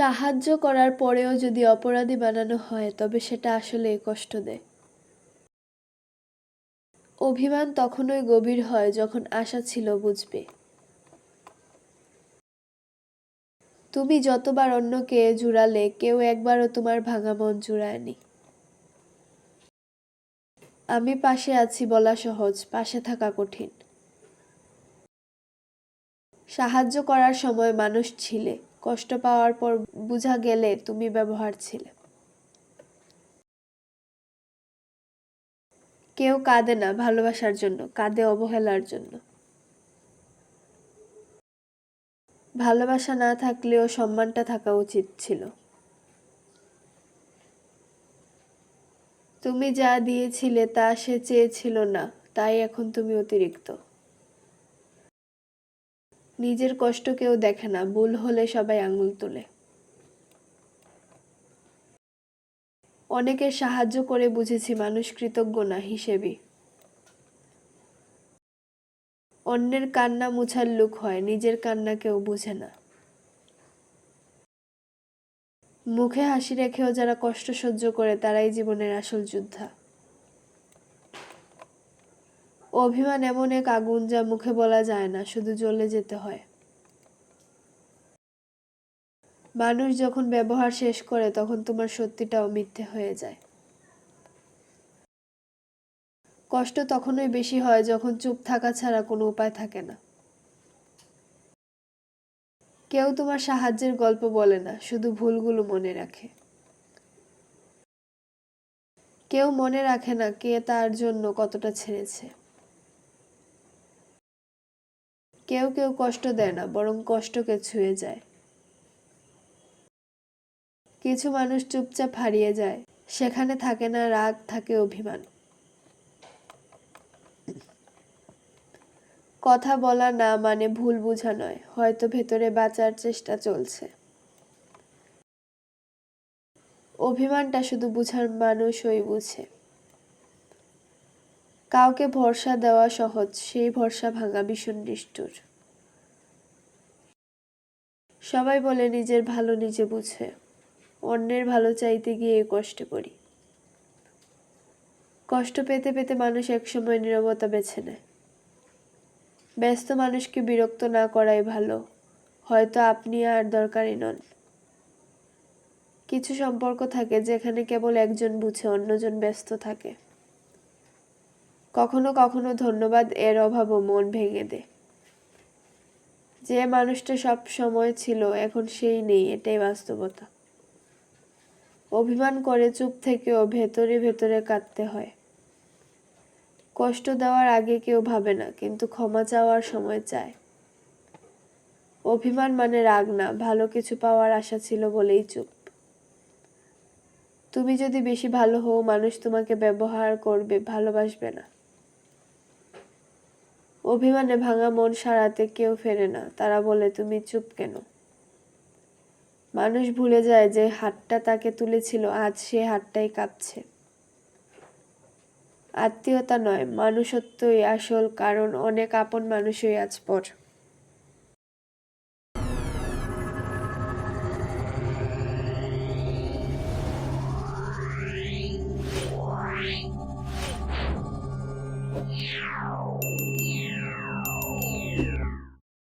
সাহায্য করার পরেও যদি অপরাধী বানানো হয়, তবে সেটা আসলেই কষ্ট দেয়। অভিমান তখনই গভীর হয় যখন আশা ছিল বুঝবে। তুমি যতবার অন্যকে জুড়ালে, কেউ একবারও তোমার ভাঙা মন জুড়ায়নি। আমি পাশে আছি বলা সহজ, পাশে থাকা কঠিন। সাহায্য করার সময় মানুষ ছিলে। কষ্ট পাওয়ার পর বুঝা গেলে তুমি ব্যবহার ছিলে। কেউ কাঁদে না ভালোবাসার জন্য, কাঁদে অবহেলার জন্য। ভালোবাসা না থাকলেও সম্মানটা থাকা উচিত ছিল। তুমি যা দিয়েছিলে তা সে চেয়েছিল না, তাই এখন তুমি অতিরিক্ত। নিজের কষ্ট কেউ দেখে না, ভুল হলে সবাই আঙুল তোলে। অনেকের সাহায্য করে বুঝেছি, মানুষ কৃতজ্ঞ না, হিসেবে। অন্যের কান্না মুছার লুক হয়, নিজের কান্না কেউ বুঝে না। মুখে হাসি রেখেও যারা কষ্ট সহ্য করে, তারাই জীবনের আসল যোদ্ধা। অভিমান এমন এক আগুন যা মুখে বলা যায় না, শুধু জ্বলে যেতে হয়। মানুষ যখন ব্যবহার শেষ করে, তখন তোমার সত্যিটাও মিথ্যে হয়ে যায়। কষ্ট তখনই বেশি হয় যখন চুপ থাকা ছাড়া কোনো উপায় থাকে না। কেউ তোমার সাহায্যের গল্প বলে না, শুধু ভুলগুলো মনে রাখে। কেউ মনে রাখে না কে তার জন্য কতটা ছেড়েছে। কেউ কেউ কষ্ট দেয় না, বরং কষ্টকে ছুঁয়ে যায়। কিছু মানুষ চুপচাপ হারিয়ে যায়, সেখানে থাকে না রাগ, থাকে অভিমান। কথা বলা না মানে ভুল বোঝা নয়, হয়তো ভেতরে বাঁচার চেষ্টা চলছে। অভিমানটা শুধু বুঝার মানুষই বুঝে। কাউকে ভরসা দেওয়া সহজ, সেই ভরসা ভাঙা ভীষণ নিষ্ঠুর। সবাই বলে নিজের ভালো নিজে বুঝে, অন্যের ভালো চাইতে গিয়ে কষ্ট করি কষ্ট পেতে পেতে মানুষ একসময় নিরবতা বেছে নেয়। ব্যস্ত মানুষকে বিরক্ত না করাই ভালো, হয়তো আপনি আর দরকারই নন। কিছু সম্পর্ক থাকে যেখানে কেবল একজন বুঝে, অন্যজন ব্যস্ত থাকে। কখনো কখনো ধন্যবাদ এর অভাবও মন ভেঙে দেয়। যে মানুষটা সব সময় ছিল, এখন সেই নেই, এটাই বাস্তবতা। অভিমান করে চুপ থেকেও ভেতরে ভেতরে কাঁদতে হয়। কষ্ট দেওয়ার আগে কেউ ভাবে না, কিন্তু ক্ষমা চাওয়ার সময় চায়। অভিমান মানে রাগ না, ভালো কিছু পাওয়ার আশা ছিল বলেই চুপ। তুমি যদি বেশি ভালো হও, মানুষ তোমাকে ব্যবহার করবে, ভালোবাসবে না। অভিমানে ভাঙা মন সারাতে কেউ ফেরে না। তারা বলে, তুমি চুপ কেন? মানুষ ভুলে যায় যে হাতটা তাকে তুলেছিল, আজ সে হাটটাই কাঁপছে। আত্মীয়তা নয়, মানুষত্বই আসল কারণ, অনেক আপন মানুষই আজ পর। Yeah.